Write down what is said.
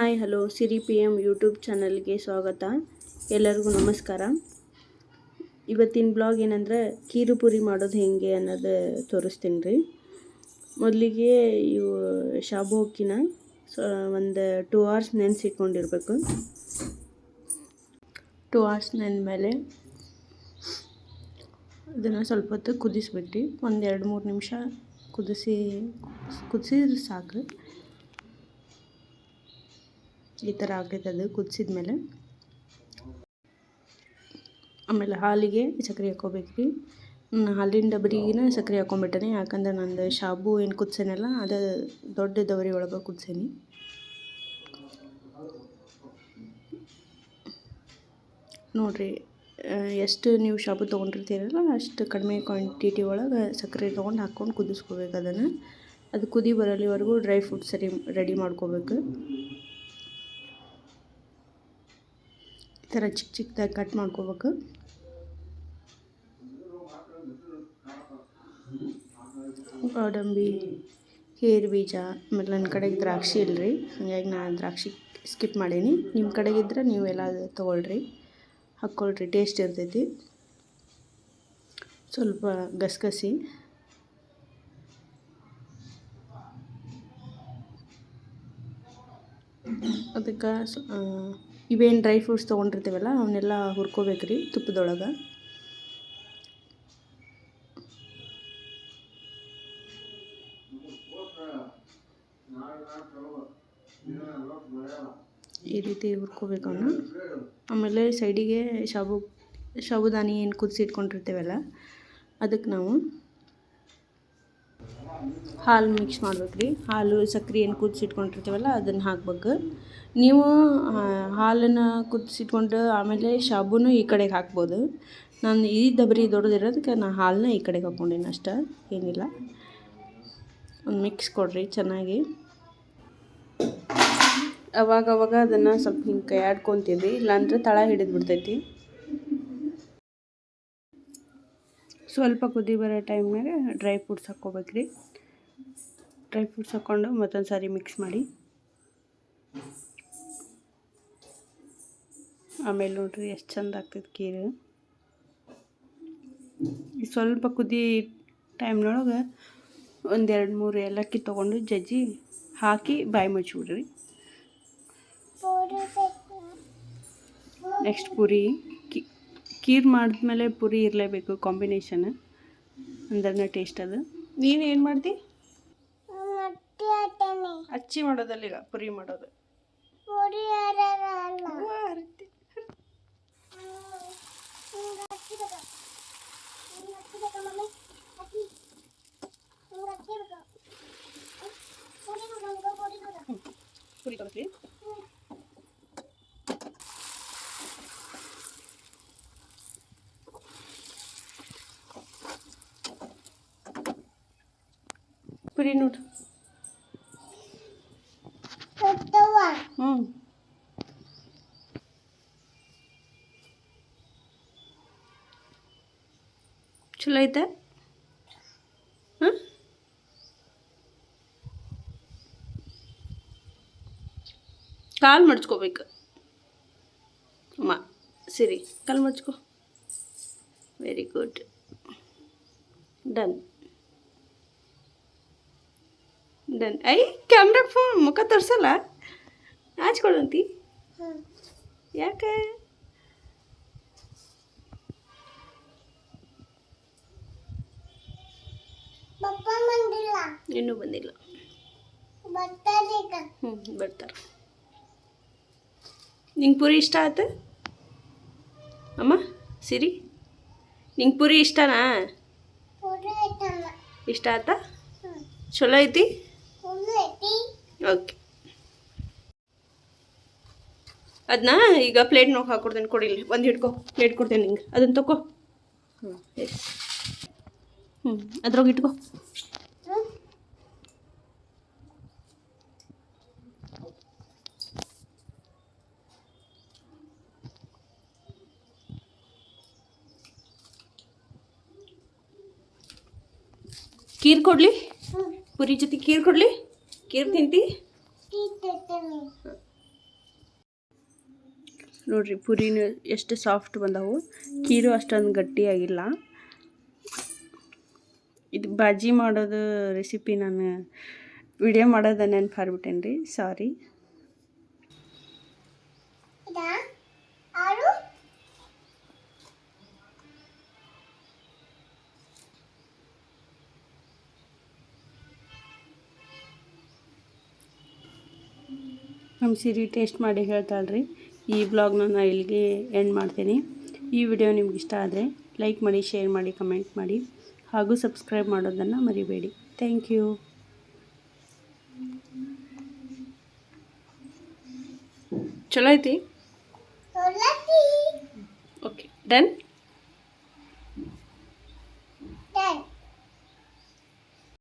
Hi, hello. Siri P M YouTube ಚಾನಲ್ಗೆ ಸ್ವಾಗತ. ಎಲ್ಲರಿಗೂ ನಮಸ್ಕಾರ. ಇವತ್ತಿನ ಬ್ಲಾಗ್ ಏನಂದ್ರೆ ಕೀರು ಪುರಿ ಮಾಡೋದು ಹೇಗೆ ಅನ್ನೋದು ತೋರಿಸ್ತೀನಿ ರೀ. ಮೊದಲಿಗೆ ಇವು ಶಾಬು ಅಕ್ಕಿನ ಒಂದು ಟೂ ಅವರ್ಸ್ ನೆನೆಸಿಕೊಂಡಿರ್ಬೇಕು ಟೂ ಅವರ್ಸ್ ಮೇಲೆ ಅದನ್ನು ಸ್ವಲ್ಪ ಹೊತ್ತು ಕುದಿಸ್ಬೇಕು ರೀ. ಒಂದು ಎರಡು ಮೂರು ನಿಮಿಷ ಕುದಿಸಿ ಕುದಿಸಿದ್ರೆ ಸಾಕು. ಈ ಥರ ಆಗೈತೆ ಅದು ಕುದಿಸಿದ ಮೇಲೆ ಆಮೇಲೆ ಹಾಲಿಗೆ ಸಕ್ಕರೆ ಹಾಕೋಬೇಕು ರೀ ಹಾಲಿನ ಡಬರಿಗಿನ ಸಕ್ಕರೆ ಹಾಕ್ಕೊಂಬಿಟ್ಟೇನೆ. ಯಾಕಂದ್ರೆ ನಂದು ಶಾಬು ಏನು ಕುದಿಸೇನಲ್ಲ, ಅದು ದೊಡ್ಡ ದವರಿ ಒಳಗೆ ಕುದಿಸೇನಿ. ನೋಡಿರಿ ಎಷ್ಟು ನೀವು ಶಾಬು ತೊಗೊಂಡಿರ್ತೀರಲ್ಲ, ಅಷ್ಟು ಕಡಿಮೆ ಕ್ವಾಂಟಿಟಿ ಒಳಗೆ ಸಕ್ಕರೆ ತೊಗೊಂಡು ಹಾಕ್ಕೊಂಡು ಕುದಿಸ್ಕೋಬೇಕು ಅದನ್ನು. ಅದು ಕುದಿ ಬರಲಿವರೆಗೂ ಡ್ರೈ ಫ್ರೂಟ್ಸ್ ಸರಿ ರೆಡಿ ಮಾಡ್ಕೋಬೇಕು ಈ ಥರ ಚಿಕ್ಕ ಚಿಕ್ಕದಾಗಿ ಕಟ್ ಮಾಡ್ಕೋಬೇಕು. ಗೋಡಂಬಿ ಹೇರ್ ಬೀಜ, ಆಮೇಲೆ ನನ್ನ ಕಡೆಗೆ ದ್ರಾಕ್ಷಿ ಇಲ್ಲರಿ ಹಾಗಾಗಿ ನಾನು ದ್ರಾಕ್ಷಿ ಸ್ಕಿಪ್ ಮಾಡೀನಿ. ನಿಮ್ಮ ಕಡೆಗಿದ್ರೆ ನೀವೆಲ್ಲ ತೊಗೊಳ್ರಿ. ಹಾಕ್ಕೊಳ್ರಿ, ಟೇಸ್ಟ್ ಇರ್ತೈತಿ. ಸ್ವಲ್ಪ ಗಸಗಸಿ. ಅದಕ್ಕೆ ಇವೇನು ಡ್ರೈ ಫ್ರೂಟ್ಸ್ ತೊಗೊಂಡಿರ್ತೀವಲ್ಲ, ಅವನ್ನೆಲ್ಲ ಹುರ್ಕೋಬೇಕು ರೀ ತುಪ್ಪದೊಳಗೆ. ಈ ರೀತಿ ಹುರ್ಕೋಬೇಕು ಅವನ್ನ ಆಮೇಲೆ ಸೈಡಿಗೆ ಶಾಬು, ಶಾಬುದಾನಿ ಏನು ಕುದಿಸಿ ಇಟ್ಕೊಂಡಿರ್ತೀವಲ್ಲ ಅದಕ್ಕೆ ನಾವು ಹಾಲು ಮಿಕ್ಸ್ ಮಾಡ್ಬೇಕು ರೀ. ಹಾಲು, ಸಕ್ರೆ ಏನು ಕುದಿಸಿಟ್ಕೊಂಡಿರ್ತೀವಲ್ಲ, ಅದನ್ನು ಹಾಕ್ಬೇಕು. ನೀವು ಹಾಲನ್ನು ಕುದಿಸಿಟ್ಕೊಂಡು ಆಮೇಲೆ ಶಾಬೂನು ಈ ಕಡೆಗೆ ಹಾಕ್ಬೋದು. ನಾನು ಈ ದಬರಿ ದೊಡ್ಡದಿರೋದಕ್ಕೆ ನಾನು ಹಾಲನ್ನ ಈ ಕಡೆಗೆ ಹಾಕ್ಕೊಂಡೀನಿ ಅಷ್ಟೇ, ಏನಿಲ್ಲ. ಒಂದು ಮಿಕ್ಸ್ ಕೊಡ್ರಿ ಚೆನ್ನಾಗಿ. ಅವಾಗ ಅವಾಗ ಅದನ್ನು ಸ್ವಲ್ಪ ಹಿಂಗೆ ಕೈ ಆಡ್ಕೊತೀವಿ ಇಲ್ಲಾಂದ್ರೆ ತಳ ಹಿಡಿದು ಬಿಡ್ತೈತಿ ಸ್ವಲ್ಪ ಕುದಿ ಬರೋ ಟೈಮ್ನಾಗೆ ಡ್ರೈ ಫ್ರೂಟ್ಸ್ ಹಾಕ್ಕೋಬೇಕು ರೀ. ಡ್ರೈ ಫ್ರೂಟ್ಸ್ ಹಾಕ್ಕೊಂಡು ಮತ್ತೊಂದು ಸಾರಿ ಮಿಕ್ಸ್ ಮಾಡಿ. ಆಮೇಲೆ ನೋಡ್ರಿ ಎಷ್ಟು ಚಂದ ಆಗ್ತೈತೆ ಕೀರು. ಸ್ವಲ್ಪ ಕುದಿ ಟೈಮ್ನೊಳಗೆ ಒಂದೆರಡು ಮೂರು ಏಲಕ್ಕಿ ತೊಗೊಂಡು ಜಜ್ಜಿ ಹಾಕಿ ಬಾಯಿ ಮುಚ್ಚಿಬಿಡ್ರಿ. ನೆಕ್ಸ್ಟ್ ಪುರಿ. ಕೀರ್ ಮಾಡಿದ್ಮೇಲೆ ಪುರಿ ಇರಲೇಬೇಕು ಕಾಂಬಿನೇಷನ್ ಅಂದ್ರೆ ಟೇಸ್ಟ್ ಅದು ನೀನು ಏನು ಮಾಡ್ತಿ ಅಚ್ಚಿ ಮಾಡೋದಲ್ಲ ಈಗ ಪುರಿ ಮಾಡೋದು. ಪುರಿ ಪುರಿ ನೋಡು ಹ್ಞೂ ಚಲೋ ಐತೆ ಹಾಂ ಕಾಲು ಮಡ್ಚ್ಕೋಬೇಕು ಅಮ್ಮ ಸರಿ ಕಾಲು ಮಡ್ಚ್ಕೋ very good done done I camera phone ಮುಖ ತೋರಿಸಲ್ಲ? ಹಚ್ಕೊಳಂತಿ ಯಾಕೆ? ಇನ್ನೂ ಬಂದಿಲ್ಲ. ಹ್ಞೂ ಬರ್ತಾರೆ. ನಿಂಗೆ ಪುರಿ ಇಷ್ಟ ಆಯ್ತು ಅಮ್ಮ ಸಿರಿ. ನಿಂಗೆ ಪೂರಿ ಇಷ್ಟನಾ? ಇಷ್ಟ ಆಯ್ತಾ ಚಲೋ ಐತಿ? ಓಕೆ ಅದನ್ನ ಈಗ ಪ್ಲೇಟ್ ಹಾಕೊಡ್ತೇನೆ ಕೊಡಿಲ್ಲ ಒಂದು ಹಿಡ್ಕೊ ಪ್ಲೇಟ್ ಕೊಡ್ತೇನೆ ನಿಂಗೆ. ಅದನ್ನು ತಗೋ ಹ್ಞೂ ಅದ್ರಾಗ ಹ್ಞೂ ಅದ್ರೊಳಗೆ ಇಟ್ಕೋ. ಕೀರ್ ಕೊಡ್ಲಿ? ಪುರಿ ಜೊತೆ ಕೀರ್ ಕೊಡ್ಲಿ? ಕೀರ್ತಿಂತಿ ನೋಡ್ರಿ ಪುರಿನೂ ಎಷ್ಟು ಸಾಫ್ಟ್ ಬಂದವು. ಕೀರು ಅಷ್ಟೊಂದು ಗಟ್ಟಿಯಾಗಿಲ್ಲ. ಇದು ಬಾಜಿ ಮಾಡೋದು ರೆಸಿಪಿ ನಾನು ವಿಡಿಯೋ ಮಾಡೋದನ್ನ ನೆನಪು ಹಾರ್ಬಿಟ್ಟೇನೆ ರೀ ಸಾರಿ ನಮ್ಮ ಸಿರಿ ಟೇಸ್ಟ್ ಮಾಡಿ ಹೇಳ್ತಾಳ್ರಿ. ಈ ಬ್ಲಾಗ್ನ ನಾನು ಇಲ್ಲಿಗೆ ಎಂಡ್ ಮಾಡ್ತೀನಿ. ಈ ವಿಡಿಯೋ ನಿಮ್ಗೆ ಇಷ್ಟ ಆದರೆ ಲೈಕ್ ಮಾಡಿ ಶೇರ್ ಮಾಡಿ ಕಮೆಂಟ್ ಮಾಡಿ. ಹಾಗೂ ಸಬ್ಸ್ಕ್ರೈಬ್ ಮಾಡೋದನ್ನು ಮರಿಬೇಡಿ. ಥ್ಯಾಂಕ್ ಯು ಚಲೋ ಐತಿ? Okay done